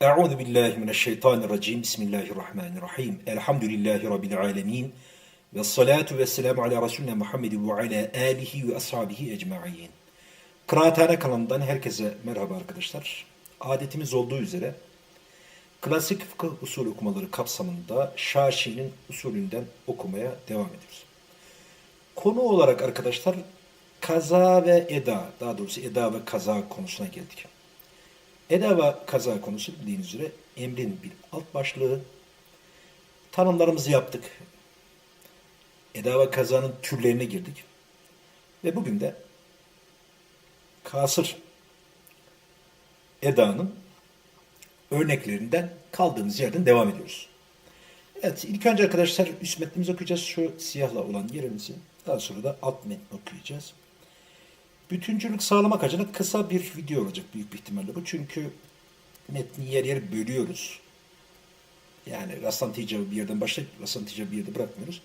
Euzu billahi mineşşeytanirracim. Bismillahirrahmanirrahim. Elhamdülillahi rabbil alamin. Ve salatu ve selamu ala Resulüne Muhammedin ve ala alihi ve ashabihi ecmaîn. Kıraathane kanalından herkese merhaba arkadaşlar. Adetimiz olduğu üzere klasik fıkıh usul okumaları kapsamında Şaşi'nin usulünden okumaya devam ediyoruz. Konu olarak arkadaşlar kaza ve eda, daha doğrusu eda ve kaza konusuna geldik. Eda ve kaza konusu bildiğiniz üzere emrin bir alt başlığı. Tanımlarımızı yaptık. Eda ve kazanın türlerine girdik. Ve bugün de kasır edanın örneklerinden kaldığımız yerden devam ediyoruz. Evet, ilk önce arkadaşlar üst metnimizi okuyacağız. Şu siyahla olan yerimizi. Daha sonra da alt metni okuyacağız. Bütüncülük sağlamak adına kısa bir video olacak büyük bir ihtimalle bu. Çünkü metni yer yer bölüyoruz. Yani rastlantı icabı bir yerden başlayıp rastlantı icabı bir yerde bırakmıyoruz.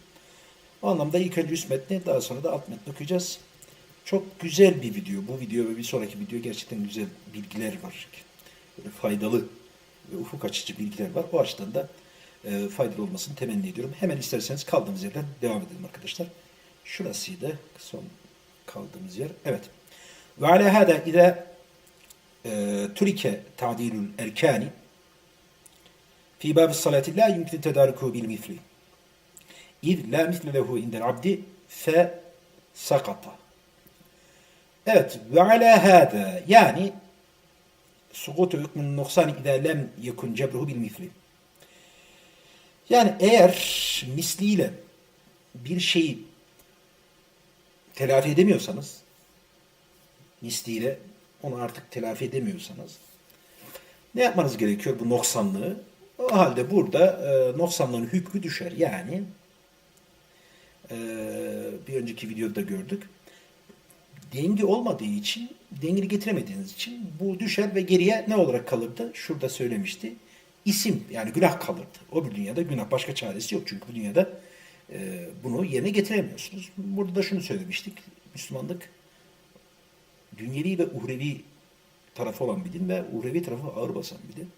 O anlamda ilk önce üst metni daha sonra da alt metni okuyacağız. Çok güzel bir video. Bu video ve bir sonraki video gerçekten güzel bilgiler var. Böyle faydalı ve ufuk açıcı bilgiler var. O açıdan da e, faydalı olmasını temenni ediyorum. Hemen isterseniz kaldığımız yerden devam edelim arkadaşlar. Şurasıydı son kaldığımız yer. Evet. Ve ala hada ida turike ta'dilul erkani fi babı salati la yumkin tedarikuhu bil misli. İz la misle lehu indel abdi fe sakata. Evet. Ve ala hada yani sukutu hükmün nuksani idâ lem yekun cebruhu bil misli. Yani eğer misliyle bir şeyi telafi edemiyorsanız, misliyle onu artık telafi edemiyorsanız, ne yapmanız gerekiyor bu noksanlığı? O halde burada e, noksanlığın hükmü düşer. Yani e, bir önceki videoda gördük. Denge olmadığı için, dengeli getiremediğiniz için bu düşer ve geriye ne olarak kalırdı? Şurada söylemişti. İsim yani günah kalırdı. O bir dünyada günah başka çaresi yok. Çünkü bu dünyada bunu yerine getiremiyorsunuz. Burada da şunu söylemiştik. Müslümanlık dünyevi ve uhrevi tarafı olan bir din ve uhrevi tarafı ağır basan bir din.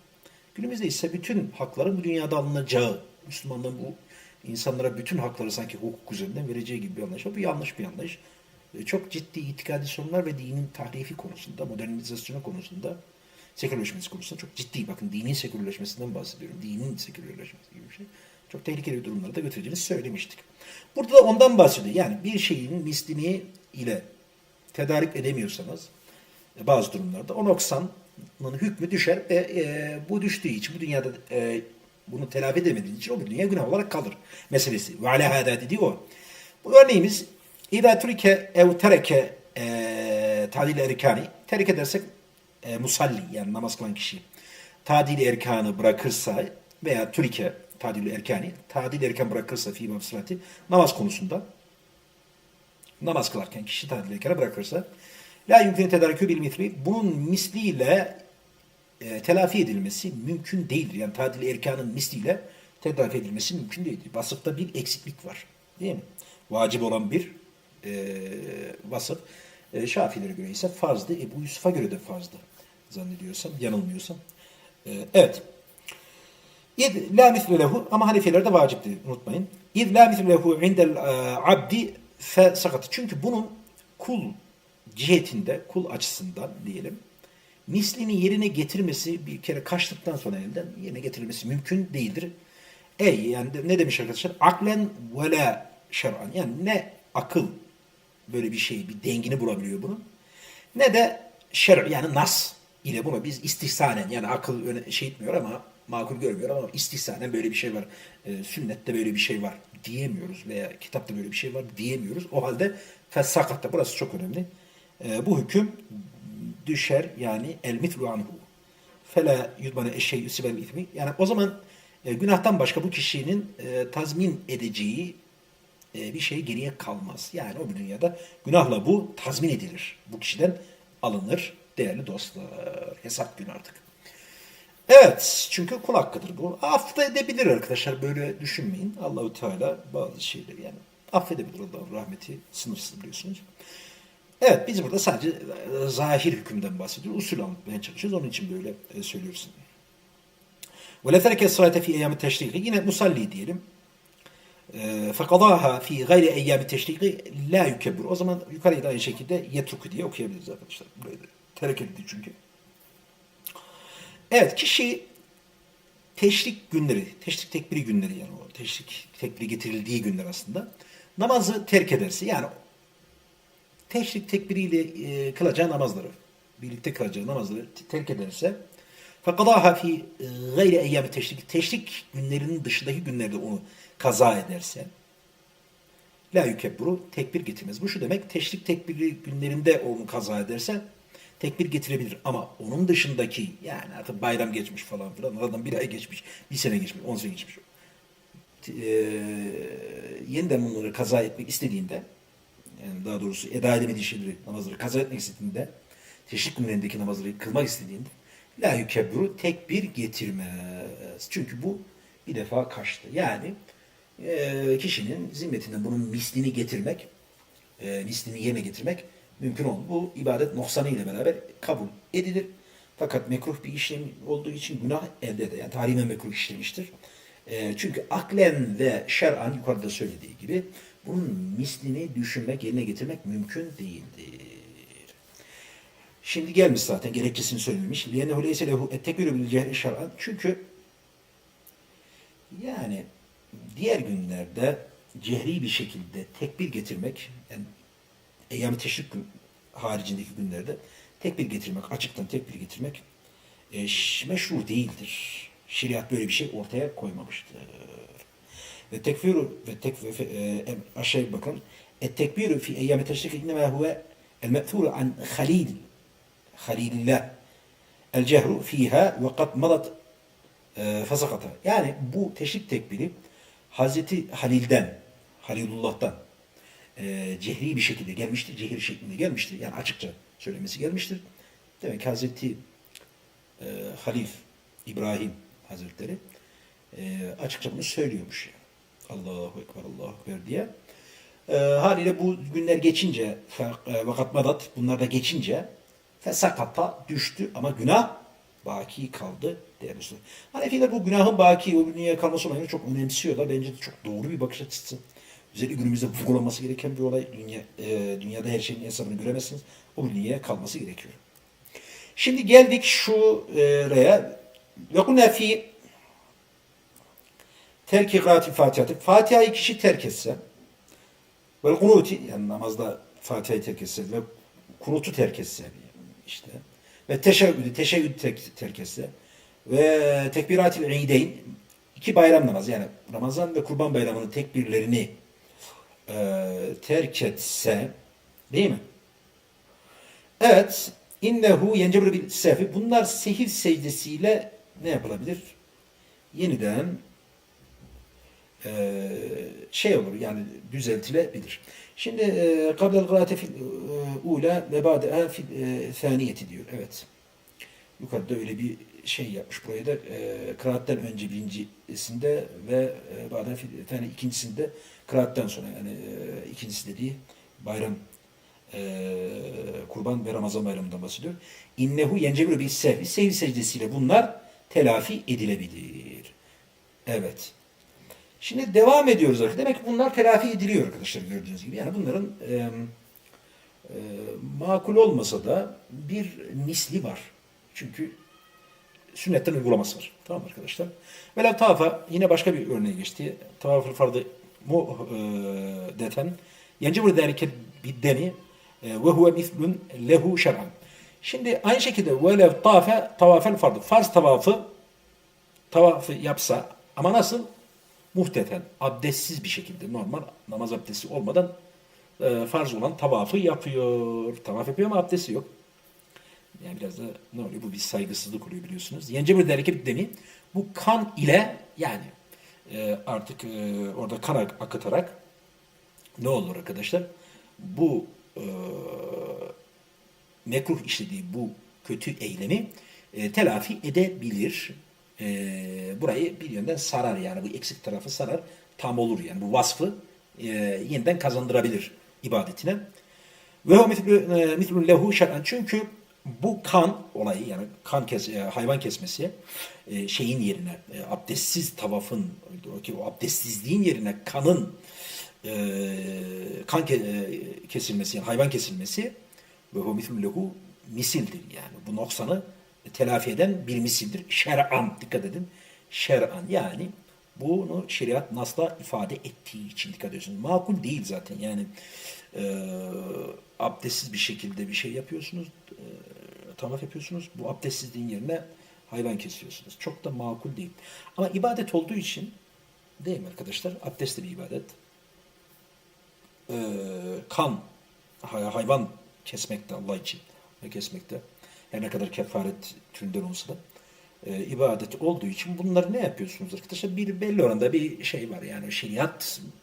Günümüzde ise bütün hakların bu dünyada alınacağı, Müslümanlığın bu insanlara bütün hakları sanki hukuk üzerinden vereceği gibi bir anlayış var. Bu yanlış bir anlayış. E, Çok ciddi itikadi sorunlar ve dinin tahrifi konusunda, modernizasyonu konusunda, sekülerleşmesi konusunda çok ciddi. Bakın dinin sekülerleşmesinden bahsediyorum. Dinin sekülerleşmesi gibi bir şey. Çok tehlikeli durumlara da götüreceğini söylemiştik. Burada da ondan bahsediyor. Yani bir şeyin mislini ile tedarik edemiyorsanız e, bazı durumlarda o noksanın hükmü düşer ve e, bu düştüğü için bu dünyada e, bunu telafi edemediğiniz için o bir dünya günah olarak kalır meselesi. Ve ala hâdâ dediği o. Bu örneğimiz İzâ turike ev tereke e, tadil erkani terk edersek e, musalli yani namaz kılan kişi tadil erkanı bırakırsa veya turike tadil erkani tadil erken bırakırsa fi mafsılati namaz konusunda namaz kılarken kişi tadil erkanı bırakırsa la yumkin tedarikü bil misli bunun misliyle e, telafi edilmesi mümkün değildir. Yani tadil erkanın misliyle tedarik edilmesi mümkün değildir. Vasıfta bir eksiklik var. Değil mi? Vacip olan bir e, vasıf. E, Şafilere göre ise farzdı. Ebu Yusuf'a göre de farzdı. Zannediyorsam, yanılmıyorsam. E, evet. İd la misle lehu ama Hanefiler de vacipti unutmayın. İd la misle lehu indel e, abdi fe sakat. Çünkü bunun kul cihetinde, kul açısından diyelim, mislini yerine getirmesi bir kere kaçtıktan sonra elden yerine getirilmesi mümkün değildir. Ey yani ne demiş arkadaşlar? Aklen ve la şer'an. Yani ne akıl böyle bir şey, bir dengini bulabiliyor bunun. Ne de şer yani nas ile bunu biz istihsanen yani akıl şey etmiyor ama makul görmüyor ama istihsanen böyle bir şey var. E, sünnette böyle bir şey var diyemiyoruz veya kitapta böyle bir şey var diyemiyoruz. O halde fesakatta burası çok önemli. E, bu hüküm düşer yani el mitlu anhu. Fela yudmane eşeği sibel ismi. Yani o zaman e, günahtan başka bu kişinin e, tazmin edeceği e, bir şey geriye kalmaz. Yani o dünyada günahla bu tazmin edilir. Bu kişiden alınır değerli dostlar. Hesap günü artık. Evet, çünkü kul hakkıdır bu. Affı da edebilir arkadaşlar, böyle düşünmeyin. Allahu Teala bazı şeyleri yani affedebilir Allah'ın rahmeti sınırsız biliyorsunuz. Evet, biz burada sadece e, zahir hükümden bahsediyoruz. Usul anlatmaya çalışıyoruz. Onun için böyle söylüyoruz. Terke salate fi eyyam teşriki. Yine musalli diyelim. Fekadaha fi gayri eyyam teşriki la yukebbir. O zaman yukarıya da aynı şekilde yetruku diye okuyabiliriz arkadaşlar. Da terk etti çünkü. Evet kişi teşrik günleri, teşrik tekbiri günleri yani o teşrik tekbiri getirildiği günler aslında namazı terk ederse yani teşrik tekbiriyle e, kılacağı namazları birlikte kılacağı namazları terk ederse fakadaha fi e, gayri eyyami teşrik teşrik günlerinin dışındaki günlerde onu kaza ederse la yukebburu tekbir getirmez. Bu şu demek teşrik tekbiri günlerinde onu kaza ederse tekbir getirebilir ama onun dışındaki yani artık bayram geçmiş falan filan aradan bir ay geçmiş, bir sene geçmiş, on sene geçmiş. E, yeniden bunları kaza etmek istediğinde yani daha doğrusu eda edemediği şeyleri, namazları kaza etmek istediğinde teşrik günlerindeki namazları kılmak istediğinde la yukebbiru tekbir getirmez. Çünkü bu bir defa kaçtı. Yani e, kişinin zimmetinden bunun mislini getirmek, e, mislini yerine getirmek mümkün olur. Bu ibadet noksanı ile beraber kabul edilir. Fakat mekruh bir işlem olduğu için günah elde eder. Yani tarihe mekruh işlemiştir. E, çünkü aklen ve şer'an yukarıda söylediği gibi bunun mislini düşünmek, yerine getirmek mümkün değildir. Şimdi gelmiş zaten gerekçesini söylemiş. لِيَنَّهُ لَيْسَ لَهُ اَتَّكُرُ بِالْجَهْرِ şer'an. Çünkü yani diğer günlerde cehri bir şekilde tekbir getirmek, yani eyyam-ı teşrik gün- haricindeki günlerde tekbir getirmek, açıktan tekbir getirmek e, meşru değildir. Şeriat böyle bir şey ortaya koymamıştır. Ve tekfiru ve tekfir e, aşağıya bakın. Et tekbiru fi eyyam teşrik innema huve el me'thuru an halil halilillah el cehru fiha ve kad madat e, fesakata. Yani bu teşrik tekbiri Hazreti Halil'den, Halilullah'tan e, cehri bir şekilde gelmiştir. Cehir şeklinde gelmiştir. Yani açıkça söylemesi gelmiştir. Demek ki Hazreti e, Halil İbrahim Hazretleri e, açıkça bunu söylüyormuş. Yani. Allahu Ekber, Allahu Ekber diye. E, haliyle bu günler geçince e, vakat madat bunlar da geçince fesakata düştü ama günah baki kaldı değerli. Hanefiler bu günahın baki, o dünyaya kalması olayını çok önemsiyorlar. Bence de çok doğru bir bakış açısı. Özellikle günümüzde vurgulanması gereken bir olay. Dünya, e, dünyada her şeyin hesabını göremezsiniz. O dünyaya kalması gerekiyor. Şimdi geldik şuraya. Ve kunna fi terki kıraati Fatiha'tı. Fatiha'yı kişi terk etse ve kunuti yani namazda Fatiha'yı terk etse ve kunutu terk etse işte ve teşebbüdü, teşebbüdü terk, terk etse ve tekbiratil iideyn iki bayram namazı yani Ramazan ve Kurban Bayramı'nın tekbirlerini e, terk etse değil mi? Evet. İnnehu yencebru bil sehvi. Bunlar sehir secdesiyle ne yapılabilir? Yeniden e, şey olur yani düzeltilebilir. Şimdi e, kablel gıraate fil e, ula ve ba'deha fil e, thaniyeti diyor. Evet. Yukarıda öyle bir şey yapmış buraya da e, kıraatten önce birincisinde ve e, bazen thani ikincisinde kıraatten sonra yani e, ikincisi dediği bayram e, kurban ve Ramazan bayramından bahsediyor. İnnehu yencebiru bir sevgi. Sevgi secdesiyle bunlar telafi edilebilir. Evet. Şimdi devam ediyoruz arkadaşlar. Demek ki bunlar telafi ediliyor arkadaşlar gördüğünüz gibi. Yani bunların e, e, makul olmasa da bir misli var. Çünkü sünnetten uygulaması var. Tamam arkadaşlar? Velev tavafa yine başka bir örneğe geçti. Tavafı fardı mu e, deten yencibur derike biddemi e, ve huve mislun lehu şer'an. Şimdi aynı şekilde velev tafe tavafel fardı. Farz tavafı tavafı yapsa ama nasıl? Muhteten, abdestsiz bir şekilde normal namaz abdesti olmadan e, farz olan tavafı yapıyor. Tavaf yapıyor ama abdesti yok. Yani biraz da ne oluyor? Bu bir saygısızlık oluyor biliyorsunuz. Yencebir dereke demi bu kan ile yani e, artık e, orada kan ak- akıtarak ne olur arkadaşlar? Bu e, mekruh işlediği bu kötü eylemi e, telafi edebilir. E, burayı bir yönden sarar yani bu eksik tarafı sarar. Tam olur yani bu vasfı e, yeniden kazandırabilir ibadetine. Ve o mitlü, e, lehu şer'an. Çünkü bu kan olayı yani kan kes, e, hayvan kesmesi e, şeyin yerine e, abdestsiz tavafın ki o abdestsizliğin yerine kanın kan ke- kesilmesi yani hayvan kesilmesi ve hu mislü lehu misildir yani bu noksanı telafi eden bir misildir. Şer'an dikkat edin. Şer'an yani bunu şeriat nasla ifade ettiği için dikkat ediyorsunuz. Makul değil zaten yani e, abdestsiz bir şekilde bir şey yapıyorsunuz, e, tavaf yapıyorsunuz. Bu abdestsizliğin yerine hayvan kesiyorsunuz. Çok da makul değil. Ama ibadet olduğu için değil mi arkadaşlar? Abdest de bir ibadet. E, kan, hay- hayvan kesmekte Allah için ve kesmekte her ne kadar kefaret türünden olsa da e, ibadet olduğu için bunları ne yapıyorsunuz arkadaşlar? Bir belli oranda bir şey var yani şeriatın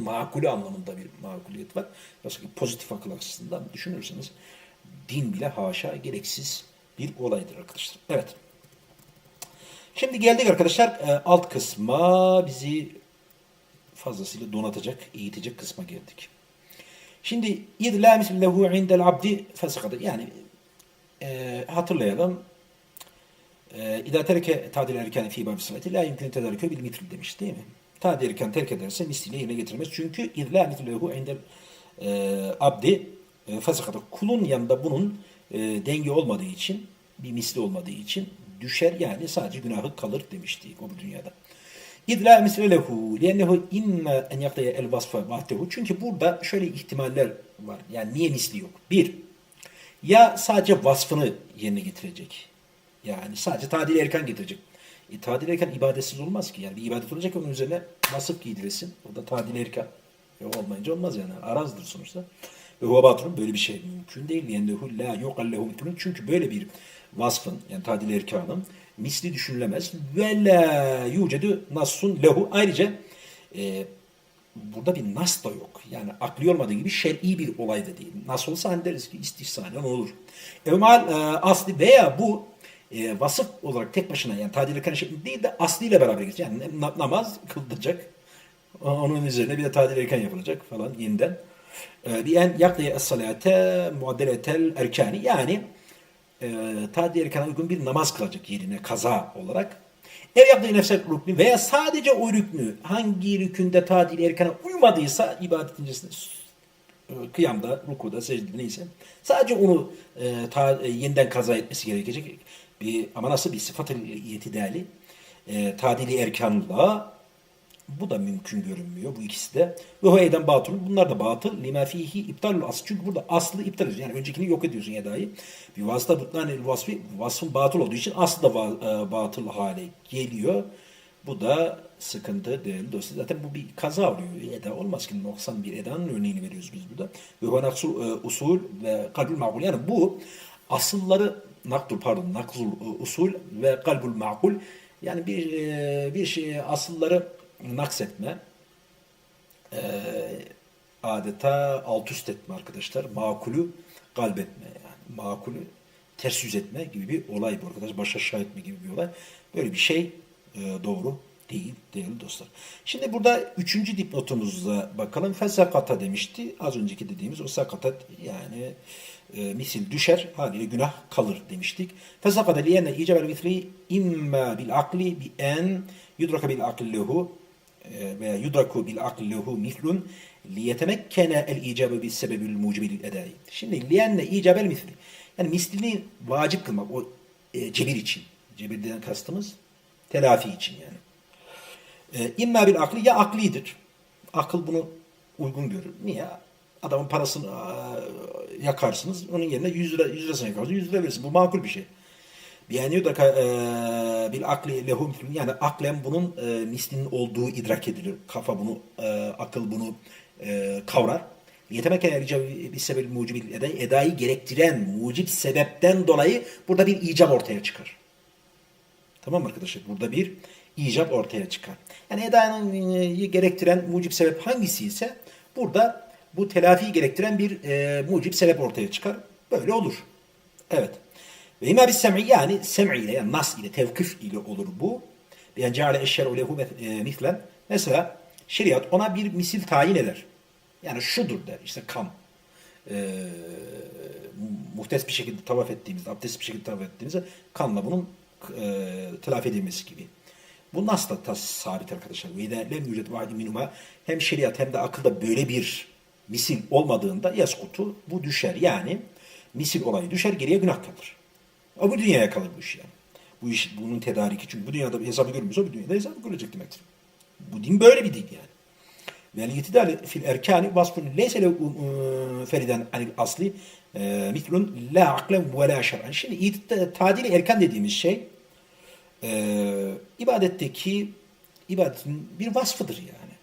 makulü anlamında bir makuliyet var. Yoksa pozitif akıl açısından düşünürseniz Din bile haşa gereksiz bir olaydır arkadaşlar. Evet. Şimdi geldik arkadaşlar e, alt kısma bizi fazlasıyla donatacak, eğitecek kısma geldik. Şimdi id la mislehu indel abdi fesakadır. Yani e, hatırlayalım. E, İda terke tadil erken fi bab sıfatı la yumkin tedarikü bil mitl demiş değil mi? Tadil erken terk ederse misliyle yerine getirmez. Çünkü id la mislehu indel e, abdi e, kulun yanında bunun e, denge olmadığı için bir misli olmadığı için düşer yani sadece günahı kalır demiştik o bu dünyada. İdla misle lehu liyennehu imma en yaktaya el vasfa vahdehu. Çünkü burada şöyle ihtimaller var. Yani niye misli yok? Bir, ya sadece vasfını yerine getirecek. Yani sadece tadil erken getirecek. E, tadil erken ibadetsiz olmaz ki. Yani bir ibadet olacak onun üzerine vasıf giydiresin. O da tadil erken. E, olmayınca olmaz yani. Arazdır sonuçta. Batılın böyle bir şey mümkün değil. Yennehu la yuqallehu mitlun. Çünkü böyle bir vasfın yani tadil erkanın misli düşünülemez. Ve la yucedu nassun lehu. Ayrıca e, burada bir nas da yok. Yani akli olmadığı gibi şer'i bir olay da değil. Nasıl olsa hani deriz ki istihsanen olur. Evmal e, asli veya bu e, vasıf olarak tek başına yani tadil erkan şeklinde değil de asliyle beraber gidecek. Yani na- namaz kılınacak. Onun üzerine bir de tadil erken yapılacak falan yeniden. E, bir en yakdiye es-salate muaddeletel erkani yani e, tadil erkana uygun bir namaz kılacak yerine kaza olarak. Ev yaptığı nefsel rüknü veya sadece o rüknü hangi rükünde tadil erkana uymadıysa ibadet öncesinde e, kıyamda, rukuda, secdede neyse sadece onu e, ta, e, yeniden kaza etmesi gerekecek. Bir, ama nasıl bir sıfat-ı itidali e, tadili erkanla bu da mümkün görünmüyor bu ikisi de. Ve o eden batıl. Bunlar da batıl. Lima fihi iptalul aslı. Çünkü burada aslı iptal ediyorsun. Yani öncekini yok ediyorsun edayı. Bir vasıta butlanil vasfı. Vasfın batıl olduğu için aslı da e, batıl hale geliyor. Bu da sıkıntı değerli dostlar. Zaten bu bir kaza oluyor. Eda olmaz ki. Noksan bir edanın örneğini veriyoruz biz burada. Ve huve naksul e, usul ve kalbül ma'kul. Yani bu asılları naktul pardon nakzul e, usul ve kalbül ma'kul yani bir bir şey asılları naksetme e, adeta alt üst etme arkadaşlar. Makulü galbetme yani. Makulü ters yüz etme gibi bir olay bu arkadaş. Başa aşağı etme gibi bir olay. Böyle bir şey e, doğru değil değerli dostlar. Şimdi burada üçüncü dipnotumuza bakalım. Fesakata demişti. Az önceki dediğimiz o sakatat yani e, misil düşer haliyle günah kalır demiştik. Fesakata liyenne icabel vitri imma bil akli bi en yudraka bil akillehu e, veya yudraku bil akillehu mislun liyetemekkene el icabe bis sebebil mucibil edai. Şimdi liyenne icabel misli. Yani mislini vacip kılmak o e, cebir için. Cebirden kastımız telafi için yani. E, İmma bil akli ya aklidir. Akıl bunu uygun görür. Niye? Adamın parasını aa, yakarsınız. Onun yerine 100 lira 100 lirasını yakarsınız. 100 lira verirsin. Bu makul bir şey. Yani da e, bil akli lehu mislun. yani aklen bunun e, mislinin olduğu idrak edilir. Kafa bunu, e, akıl bunu e, kavrar. Yetemekken ricabi bir sebep mucibil edayı, gerektiren mucip sebepten dolayı burada bir icap ortaya çıkar. Tamam mı arkadaşlar? Burada bir icap ortaya çıkar. Yani edanın gerektiren mucip sebep hangisi ise burada bu telafi gerektiren bir e, sebep ortaya çıkar. Böyle olur. Evet. Ve imma bis sem'i yani sem'i ile yani nas ile tevkif ile olur bu. Yani ceale eşşer'u lehu e, mislen. Mesela şeriat ona bir misil tayin eder. Yani şudur der. işte kan. Ee, muhtes bir şekilde tavaf ettiğimizde, abdestli bir şekilde tavaf ettiğimizde kanla bunun e, telafi edilmesi gibi. Bu nasıl da sabit arkadaşlar. Ve lem yüced vâdi minhuma hem şeriat hem de akılda böyle bir misil olmadığında yaskutu bu düşer. Yani misil olayı düşer geriye günah kalır. O bu dünyaya kalır bu iş yani. Bu iş bunun tedariki çünkü bu dünyada bir hesabı görmüyorsa bu dünyada hesabı görecek demektir. Bu din böyle bir din yani. Vel itidal fil erkani vasfun leyse lehu e, feriden anil asli e, mitlun la aklen ve la şer'an. Şimdi it- tadil erkan dediğimiz şey e, ibadetteki ibadetin bir vasfıdır yani.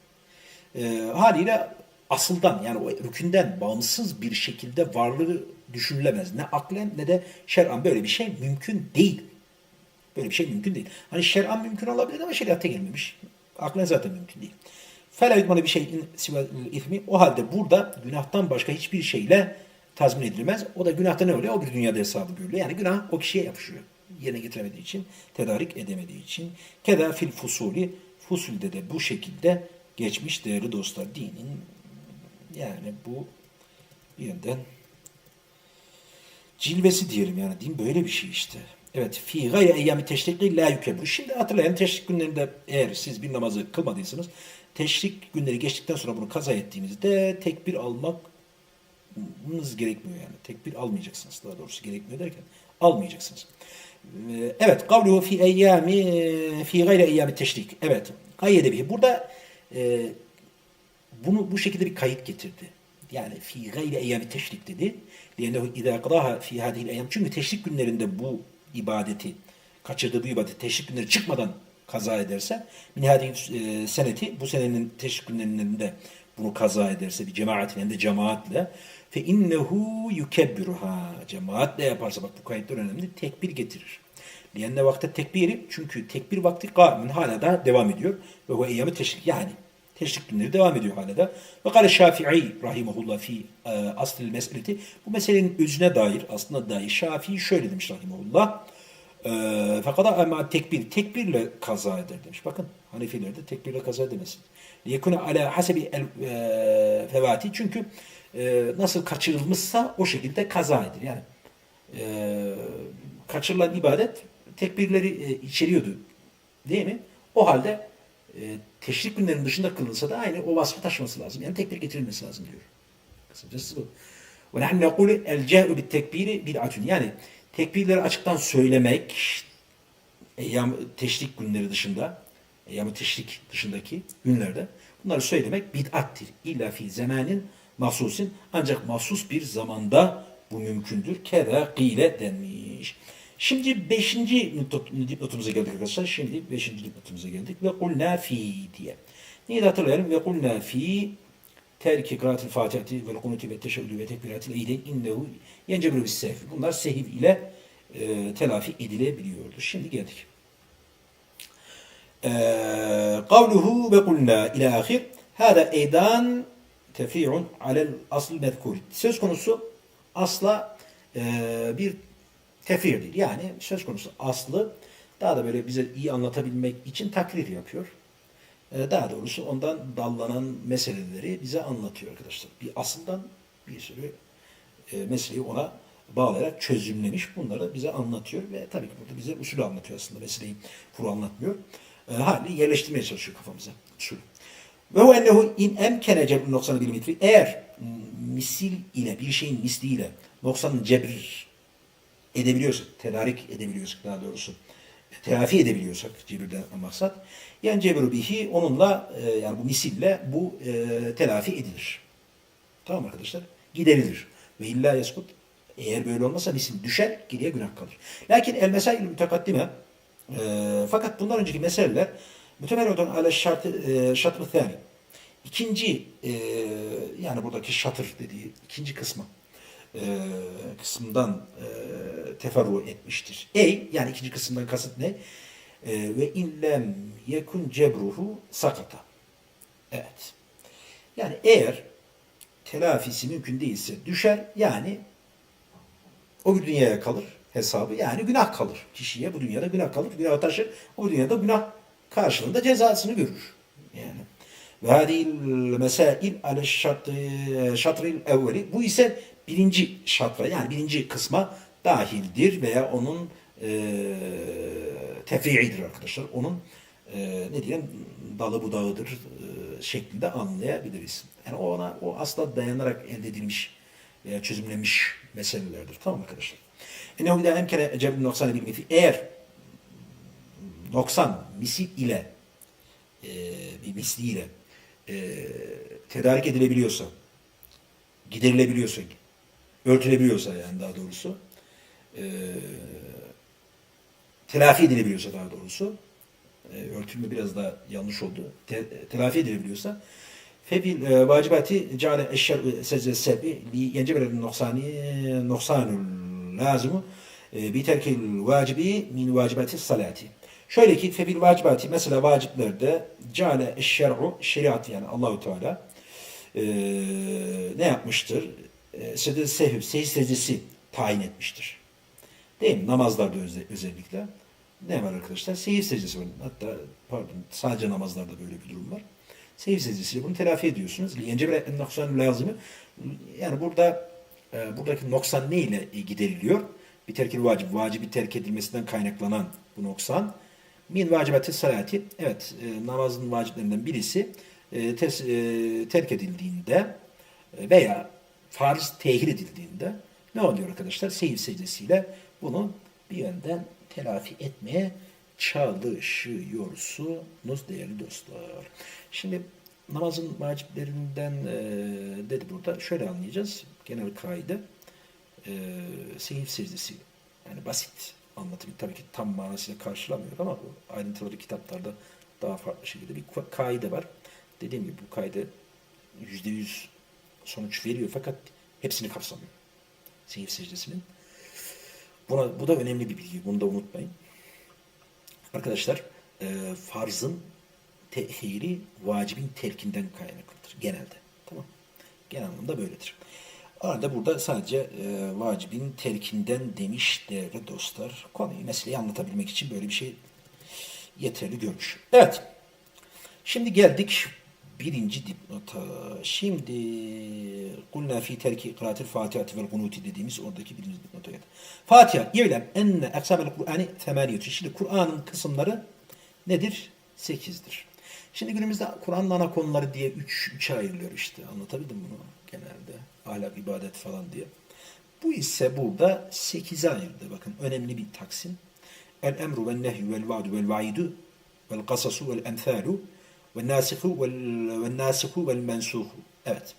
E, haliyle asıldan yani o rükünden bağımsız bir şekilde varlığı düşünülemez. Ne aklen ne de şer'an böyle bir şey mümkün değil. Böyle bir şey mümkün değil. Hani şer'an mümkün olabilir ama şeriatta gelmemiş. Aklen zaten mümkün değil. Fela yutmanı bir şeyin ismi. O halde burada günahtan başka hiçbir şeyle tazmin edilmez. O da günahta ne oluyor? O bir dünyada hesabı görülüyor. Yani günah o kişiye yapışıyor. Yerine getiremediği için, tedarik edemediği için. Keda fil fusuli. Fusulde de bu şekilde geçmiş değerli dostlar. Dinin yani bu yönden cilvesi diyelim yani din böyle bir şey işte. Evet fi gayri eyyami teşrikli la yükebru. Şimdi hatırlayın teşrik günlerinde eğer siz bir namazı kılmadıysanız teşrik günleri geçtikten sonra bunu kaza ettiğinizde tekbir almanız gerekmiyor yani. Tekbir almayacaksınız daha doğrusu gerekmiyor derken almayacaksınız. Ee, Evet kavluhu fi eyyami fi gayri eyyami teşrik. Evet kayyede bihi. Burada e, bunu bu şekilde bir kayıt getirdi. Yani fi gayri eyyami teşrik dedi. Liyennehu idâ kadaha fi hadihil eyyam. Çünkü teşrik günlerinde bu ibadeti, kaçırdığı bu ibadeti teşrik günleri çıkmadan kaza ederse min hadihil e, seneti, bu senenin teşrik günlerinde bunu kaza ederse bir cemaatin de cemaatle fe innehu yukebbiruha cemaatle yaparsa bak bu kayıtlar önemli tekbir getirir. Liyenne vakte tekbiri çünkü tekbir vakti kâmin hala da devam ediyor. Ve o eyyamı teşrik yani teşrik günleri devam ediyor hala da. Ve kâle Şafii rahimahullah fi e, aslil meseleti. Bu meselenin özüne dair aslında dair Şafii şöyle demiş rahimahullah. E, fakat ama tekbir, tekbirle kaza eder demiş. Bakın Hanefilerde tekbirle kaza edemezsin. Liyekune ala hasebi el e, fevati. Çünkü e, nasıl kaçırılmışsa o şekilde kaza eder. Yani e, kaçırılan ibadet tekbirleri e, içeriyordu. Değil mi? O halde e, teşrik günlerinin dışında kılınsa da aynı o vasfı taşıması lazım. Yani tekbir getirilmesi lazım diyor. Kısacası bu. Ve el cehru bit tekbiri bid'atun. Yani tekbirleri açıktan söylemek eyyam teşrik günleri dışında eyyam teşrik dışındaki günlerde bunları söylemek bid'attir. İlla fi zamanin mahsusin ancak mahsus bir zamanda bu mümkündür. Keda gile denmiş. Şimdi beşinci not- dipnotumuza geldik arkadaşlar. Şimdi beşinci dipnotumuza geldik. Ve kulna fi diye. Neyi de hatırlayalım? Ve kulna fi terki kıraatil fatihati vel kunuti ve teşebbülü ve tekbiratil eyde innehu yencebiru bis sehvi. Bunlar sehiv ile e, telafi edilebiliyordu. Şimdi geldik. Kavluhu ve kulna ila ahir. Hada eydan tefi'un alel asl mezkur. Söz konusu asla e, bir tefirdir. Yani söz konusu aslı daha da böyle bize iyi anlatabilmek için takrir yapıyor. E, daha doğrusu ondan dallanan meseleleri bize anlatıyor arkadaşlar. Bir asıldan bir sürü e, meseleyi ona bağlayarak çözümlemiş. Bunları bize anlatıyor ve tabii ki burada bize usulü anlatıyor aslında. Meseleyi furu anlatmıyor. E, hali yerleştirmeye çalışıyor kafamıza usulü. Ve o ennehu in emkene cebrün noksanı bil mitri. Eğer misil ile bir şeyin misliyle noksanın cebir edebiliyorsak, tedarik edebiliyorsak daha doğrusu, telafi edebiliyorsak cebirden maksat, yani cebru bihi onunla e, yani bu misille bu e, telafi edilir. Tamam arkadaşlar? Giderilir. Ve illa yeskut eğer böyle olmazsa misil düşer, geriye günah kalır. Lakin el mesail mütekaddime e, fakat bundan önceki meseleler mütemerreden ale şartı e, şartı thani. İkinci e, yani buradaki şatır dediği ikinci kısmı e, kısımdan e, teferru etmiştir. Ey yani ikinci kısımdan kasıt ne? E, ve illem yekun cebruhu sakata. Evet. Yani eğer telafisi mümkün değilse düşer yani o bir dünyaya kalır hesabı yani günah kalır. Kişiye bu dünyada günah kalır. Günah taşır. O dünyada günah karşılığında cezasını görür. Yani. Ve hadil mesail ale şatril evveli. Bu ise birinci şatra yani birinci kısma dahildir veya onun e, tefri'idir arkadaşlar. Onun e, ne diyelim dalı budağıdır e, şeklinde anlayabiliriz. Yani o ona o asla dayanarak elde edilmiş veya çözümlenmiş meselelerdir. Tamam arkadaşlar? Ennehu la emkene cebl noksan bil mithi. Eğer noksan misil ile e, bir misliyle e, tedarik edilebiliyorsa giderilebiliyorsa örtülebiliyorsa yani daha doğrusu e, telafi edilebiliyorsa daha doğrusu e, örtülme biraz daha yanlış oldu. Te, telafi edilebiliyorsa febil e, vacibati ceale eşşer secde sebi li yencebel noksani noksanul lazimu e, bi terkil vacibi min vacibati salati. Şöyle ki febil vacibati mesela vaciplerde ceale eşşer'u şeriat yani Allahu Teala e, ne yapmıştır? E, secde sehv, sehih secdesi tayin etmiştir. Değil mi? Namazlarda öze- özellikle. Ne var arkadaşlar? Seyir secdesi var. Hatta pardon sadece namazlarda böyle bir durum var. Seyir secdesiyle bunu telafi ediyorsunuz. Liyencebel noksan lazımı. Yani burada e, buradaki noksan ne ile gideriliyor? Bir terkil vacip. Vacibi terk edilmesinden kaynaklanan bu noksan. Min vacibati salati. Evet e, namazın vaciplerinden birisi e, tes, e, terk edildiğinde e, veya farz tehir edildiğinde ne oluyor arkadaşlar? Seyir secdesiyle bunu bir yönden telafi etmeye çalışıyorsunuz değerli dostlar. Şimdi namazın vaciplerinden e, dedi burada şöyle anlayacağız. Genel kaide e, seyir secdesi yani basit anlatımı tabii ki tam manasıyla karşılamıyor ama bu ayrıntıları kitaplarda daha farklı şekilde bir ka- kaide var. Dediğim gibi bu kaide yüzde yüz sonuç veriyor fakat hepsini kapsamıyor. Seyir secdesinin. Buna, bu da önemli bir bilgi. Bunu da unutmayın. Arkadaşlar e, farzın tehiri vacibin terkinden kaynaklıdır. Genelde. Tamam. Genel anlamda böyledir. Arada burada sadece e, vacibin terkinden demiş değerli dostlar. Konuyu, meseleyi anlatabilmek için böyle bir şey yeterli görmüş. Evet. Şimdi geldik birinci dipnota. Şimdi kulna fi terki kıraatil fatihati vel kunuti dediğimiz oradaki birinci dipnota geldi. Fatiha. İ'lem enne eksamel Kur'ani temaniyetü. Şimdi Kur'an'ın kısımları nedir? Sekizdir. Şimdi günümüzde Kur'an'ın ana konuları diye üç, üçe ayrılıyor işte. Anlatabildim bunu genelde. Ahlak, ibadet falan diye. Bu ise burada sekize ayrıldı. Bakın önemli bir taksim. El emru vel nehyü vel vaadu vel vaidu vel kasasu vel emthalu vel nasihu vel, nasihu vel mensuhu. Evet.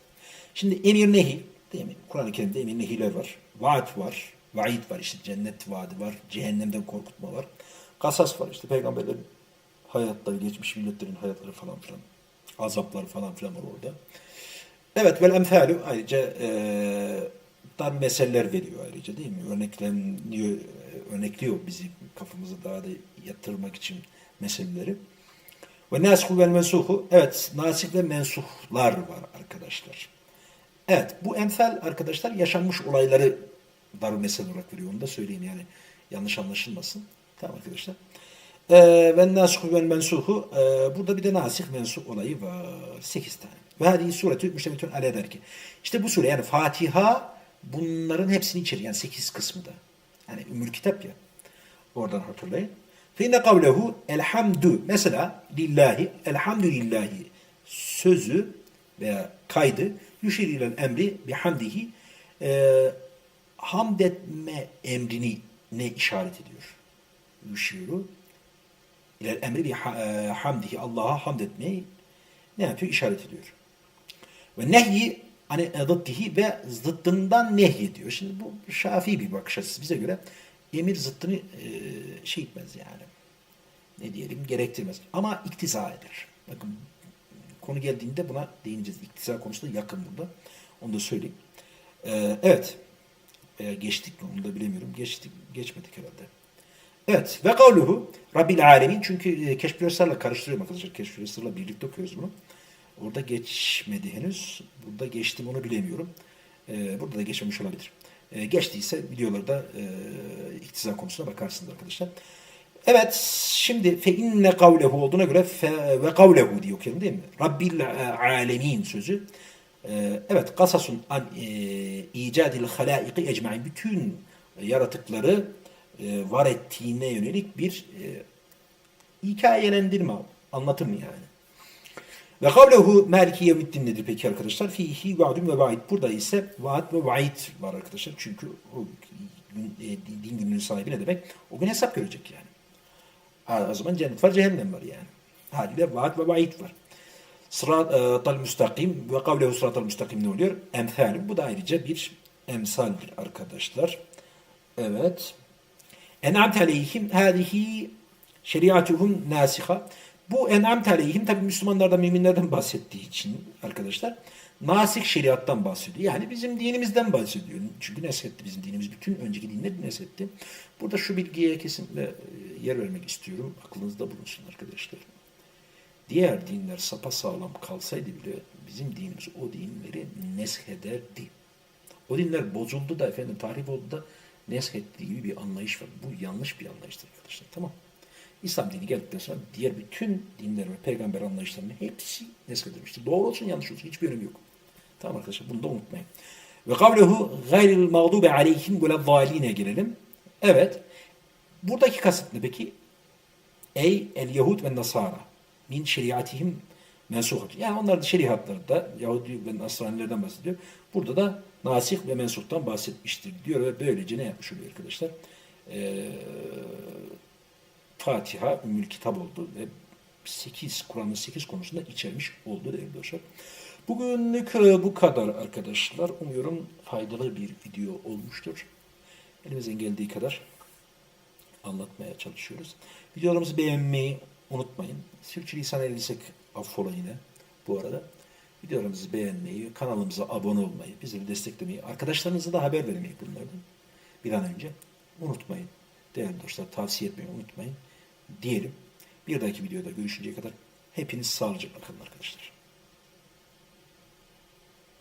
Şimdi emir nehi değil mi? Kur'an-ı Kerim'de emir nehiler var. Vaat var. Vaid var işte cennet vaadi var. Cehennemden korkutma var. Kasas var işte peygamberlerin hayatları, geçmiş milletlerin hayatları falan filan. Azapları falan filan var orada. Evet vel emthalu ayrıca e, dar meseleler veriyor ayrıca değil mi? Örnekleniyor, örnekliyor bizi kafamızı daha da yatırmak için meseleleri. Ve nasihu vel mensuhu. Evet, nasih ve mensuhlar var arkadaşlar. Evet, bu emsal arkadaşlar yaşanmış olayları dar mesele olarak veriyor. Onu da söyleyeyim yani yanlış anlaşılmasın. Tamam arkadaşlar. Ee, ve nasihu vel mensuhu. Ee, burada bir de nasih mensuh olayı var. Sekiz tane. Ve hadi suretü müştemitün ale ki. İşte bu sure yani Fatiha bunların hepsini içeriyor. Yani sekiz kısmı da. Yani Ümmül Kitap ya. Oradan hatırlayın. Fine kavlehu elhamdü. Mesela lillahi elhamdülillahi sözü veya kaydı yüşir ile emri bihamdihi e, hamd etme emrini ne işaret ediyor? Yüşiru ile emri bi e, Allah'a hamd etmeyi ne yapıyor? İşaret ediyor. Ve nehyi hani zıddihi ve zıddından nehyediyor. Şimdi bu şafi bir bakış açısı bize göre emir zıttını e, şey etmez yani. Ne diyelim gerektirmez. Ama iktiza eder. Bakın konu geldiğinde buna değineceğiz. İktiza konusunda yakın burada. Onu da söyleyeyim. E, evet. Veya geçtik mi onu da bilemiyorum. Geçtik, geçmedik herhalde. Evet. Ve kavluhu Rabbil alemin. Çünkü e, Keşf-i Esrar'la karıştırıyorum arkadaşlar. Keşf-i Esrar'la birlikte okuyoruz bunu. Orada geçmedi henüz. Burada geçtim onu bilemiyorum. Ee, burada da geçmemiş olabilir. Ee, geçtiyse videolarda e, iktiza konusuna bakarsınız arkadaşlar. Evet şimdi fe inne kavlehu olduğuna göre fe ve kavlehu diye okuyalım değil mi? Rabbil alemin sözü Ee, evet, kasasun an e, icadil halaiki ecmain. Bütün yaratıkları e, var ettiğine yönelik bir e, hikayelendirme, anlatım yani. Ve kavlehu Maliki Yevmiddin nedir peki arkadaşlar? Fihi vaadun ve vaid. Burada ise vaat ve vaid var arkadaşlar. Çünkü o gün, e, din gününün sahibi ne demek? O gün hesap görecek yani. O zaman cennet var, cehennem var yani. Haliyle vaat ve vaid var. Sırat-ı müstakim ve kavlehu sırat-ı müstakim ne oluyor? Emthalim. Bu da ayrıca bir emsaldir arkadaşlar. Evet. En'amt aleyhim hâzihi şeriatuhum nasiha. Bu en'amt aleyhim tabi Müslümanlardan, müminlerden bahsettiği için arkadaşlar nasih şeriattan bahsediyor. Yani bizim dinimizden bahsediyor. Çünkü neshetti bizim dinimiz. Bütün önceki dinler neshetti. Burada şu bilgiye kesinlikle e, yer vermek istiyorum. Aklınızda bulunsun arkadaşlar. Diğer dinler sapasağlam kalsaydı bile bizim dinimiz o dinleri neshederdi. O dinler bozuldu da efendim tahrip oldu da neshettiği gibi bir anlayış var. Bu yanlış bir anlayıştır arkadaşlar. Tamam. İslam dini geldikten sonra diğer bütün dinler ve peygamber anlayışlarının hepsi neshedilmiştir. Doğru olsun yanlış olsun hiçbir önemi yok. Tamam arkadaşlar bunu da unutmayın. Ve kavlehu gayril mağdube aleyhim ve zaline gelelim. Evet. Buradaki kasıt ne peki? Ey el Yahud ve Nasara min şeriatihim mensuhat. Yani onların şeriatları da Yahudi ve Nasranilerden bahsediyor. Burada da nasih ve mensuptan bahsetmiştir diyor ve böylece ne yapmış oluyor arkadaşlar? Ee, Fatiha Ümmül Kitap oldu ve 8, Kur'an'ın 8 konusunda içermiş oldu değerli dostlar. Bugünlük e, bu kadar arkadaşlar. Umuyorum faydalı bir video olmuştur. Elimizden geldiği kadar anlatmaya çalışıyoruz. Videolarımızı beğenmeyi unutmayın. Sürçülisan ediysek affola yine bu arada. Videolarımızı beğenmeyi, kanalımıza abone olmayı, bizleri desteklemeyi, arkadaşlarınıza da haber vermeyi bunlardan bir an önce unutmayın. Değerli dostlar tavsiye etmeyi unutmayın diyelim. Bir dahaki videoda görüşünceye kadar hepiniz sağlıcakla kalın arkadaşlar.